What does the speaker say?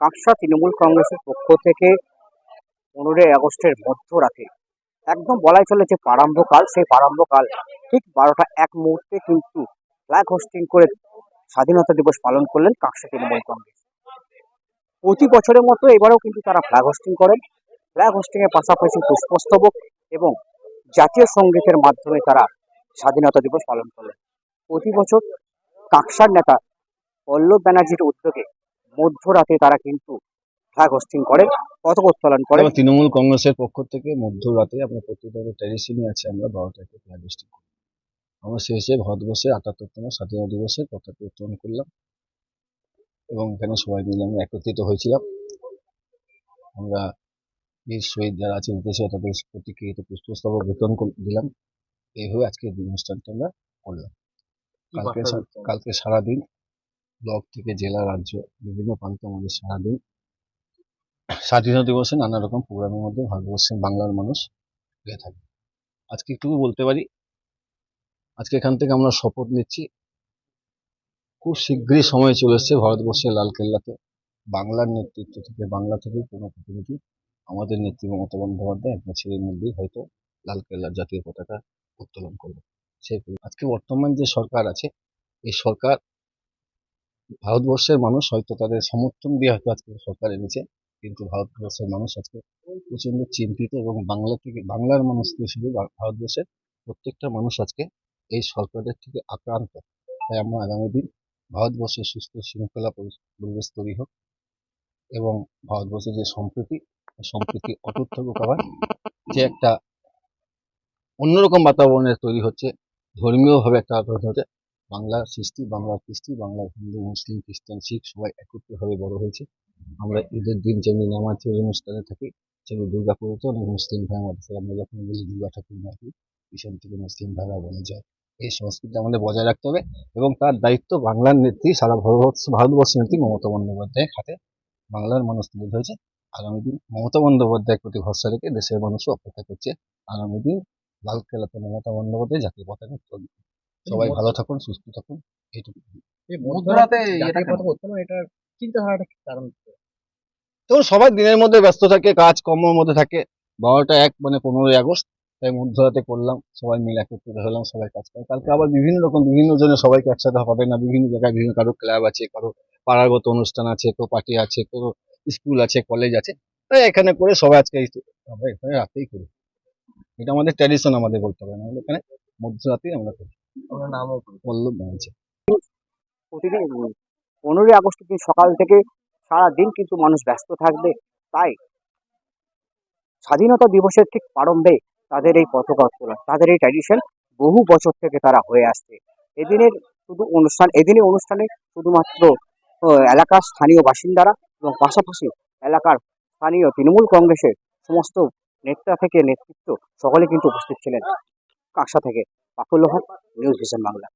কাকসা তৃণমূল কংগ্রেসের পক্ষ থেকে পনেরোই আগস্টের মধ্যরাতে একদম বলাই চলে যে প্রারম্ভকাল, সেই প্রারম্ভকাল ঠিক বারোটা এক মুহূর্তে কিন্তু ফ্ল্যাগ হোস্টিং করে স্বাধীনতা দিবস পালন করলেন কাকসা তৃণমূল কংগ্রেস। প্রতি বছরের মতো এবারেও কিন্তু তারা ফ্ল্যাগ হোস্টিং করেন। ফ্ল্যাগ হোস্টিং এর পাশাপাশি পুষ্পস্তবক এবং জাতীয় সঙ্গীতের মাধ্যমে তারা স্বাধীনতা দিবস পালন করলেন। প্রতি বছর কাকসার নেতা পল্লব ব্যানার্জির উদ্যোগে মধ্যরাতে তারা কিন্তু ফ্ল্যাগ হোস্টিং করে পতাকা উত্তোলন করে। তৃণমূল কংগ্রেসের পক্ষ থেকে মধ্যরাতে আমরা প্রত্যেকটা ট্রেডিশনই আছে আমরা বারোটাকে ফ্ল্যাগ হোস্টিং করি। আমরা শেষে ভারতবর্ষের আটাত্তরতম স্বাধীনতা দিবসে পতাকা উত্তোলন করলাম এবং এখানে সবাই মিলে আমরা একত্রিত হয়েছিলাম। আমরা বীর শহীদ যারা আছে বিদেশে তাদের প্রতীকে এটা পুষ্পস্তবক বিতরণ দিলাম। এইভাবে আজকে অনুষ্ঠানটা আমরা করলাম। কালকে কালকে সারাদিন ব্লক থেকে জেলা, রাজ্য, বিভিন্ন প্রান্তে আমাদের সারাদিন স্বাধীনতা দিবসে নানা রকম প্রোগ্রামের মধ্যে ভারতবর্ষের বাংলার মানুষ হয়ে থাকে। আজকে একটু বলতে পারি, আজকে এখান থেকে আমরা শপথ নিচ্ছি। খুব শীঘ্রই সময় চলে এসছে ভারতবর্ষের লালকেল্লাতে। বাংলার নেতৃত্ব থেকে, বাংলা থেকে কোনো প্রতিনিধি আমাদের নেত্রী মমতা বন্দ্যোপাধ্যায় এক বছরের মধ্যেই হয়তো লালকেল্লার জাতীয় পতাকা উত্তোলন করবে সেই আজকে বর্তমান যে সরকার আছে, এই সরকার ভারতবর্ষের মানুষ হয়তো তাদের সমর্থন দিয়ে হয়তো আজকে সরকার এনেছে, কিন্তু ভারতবর্ষের মানুষ আজকে প্রচণ্ড চিন্তিত এবং বাংলা থেকে, বাংলার মানুষ থেকে শুধু ভারতবর্ষের প্রত্যেকটা মানুষ আজকে এই সরকারের থেকে আক্রান্ত। তাই আমরা আগামী দিন ভারতবর্ষের সুস্থ শৃঙ্খলা পরি- পরিবেশ তৈরি হোক এবং ভারতবর্ষের যে সম্প্রীতি সম্প্রীতি অটুট থাকুক আবার যে একটা অন্যরকম বাতাবরণের তৈরি হচ্ছে, ধর্মীয়ভাবে একটা বাতাবরণ হচ্ছে বাংলার সৃষ্টি, বাংলার কৃষ্টি বাংলা হিন্দু, মুসলিম, খ্রিস্টান, শিখ সবাই একত্রিতভাবে বড় হয়েছে। আমরা ঈদের দিন যেমনি নামাজের অনুষ্ঠানে থাকি যেমনি দুর্গা পুজোতে অনেক মুসলিম ভাই আমাদের আমরা যখন বলি দুর্গা ঠাকুর নাকি পিছন থেকে মুসলিম ভাইরা বলে যায়। এই সংস্কৃতি আমাদের বজায় রাখতে হবে এবং তার দায়িত্ব বাংলার নেত্রী সারা ভারতবর্ষ, ভারতবর্ষের নেত্রী মমতা বন্দ্যোপাধ্যায়ের হাতে বাংলার মানুষ তুলে ধরেছে। আগামী দিন মমতা বন্দ্যোপাধ্যায়ের প্রতি ভরসা রেখে দেশের মানুষও অপেক্ষা করছে। আগামী দিন লাল কেলাতে মমতা বন্দ্যোপাধ্যায় জাতীয় পতাকা করবে। সবাই ভালো থাকুন সুস্থ থাকুন এইটুকু তখন সবাই দিনের মধ্যে ব্যস্ত থাকে কাজ কর্মের মধ্যে থাকে। বারোটা এক মানে পনেরোই আগস্ট তাই মধ্যরাতে করলাম সবাই মিলে একত্রিত হলাম সবাই কাজ করে। কালকে আবার বিভিন্ন রকম বিভিন্ন জনে সবাইকে একসাথে হবে না বিভিন্ন জায়গায় বিভিন্ন কারও ক্লাব আছে কারও পাড়াগত অনুষ্ঠান আছে কেউ পার্টি আছে কেউ স্কুল আছে কলেজ আছে। তাই এখানে করে সবাই আজকে আমরা এখানে রাতেই করি। এটা আমাদের ট্র্যাডিশন আমাদের বলতে হবে আমাদের এখানে মধ্যরাতেই আমরা করি। নামও প্রতিদিন পনেরোই আগস্টের দিন সকাল থেকে সারা দিন কিন্তু মানুষ ব্যস্ত থাকবে তাই স্বাধীনতা দিবসের ঠিক প্রারম্ভে তাদের এই পতাকা উত্তোলন তাদের এই ট্র্যাডিশন বহু বছর থেকে তারা হয়ে আসছে। এদিনের শুধু অনুষ্ঠান এদিনের অনুষ্ঠানে শুধুমাত্র এলাকার স্থানীয় বাসিন্দারা এবং পাশাপাশি এলাকার স্থানীয় তৃণমূল কংগ্রেসের সমস্ত নেতা থেকে নেতৃত্ব সকলে কিন্তু উপস্থিত ছিলেন। কাকসা থেকে পাফুল্ল হক न्यूज़ विजन बांग्ला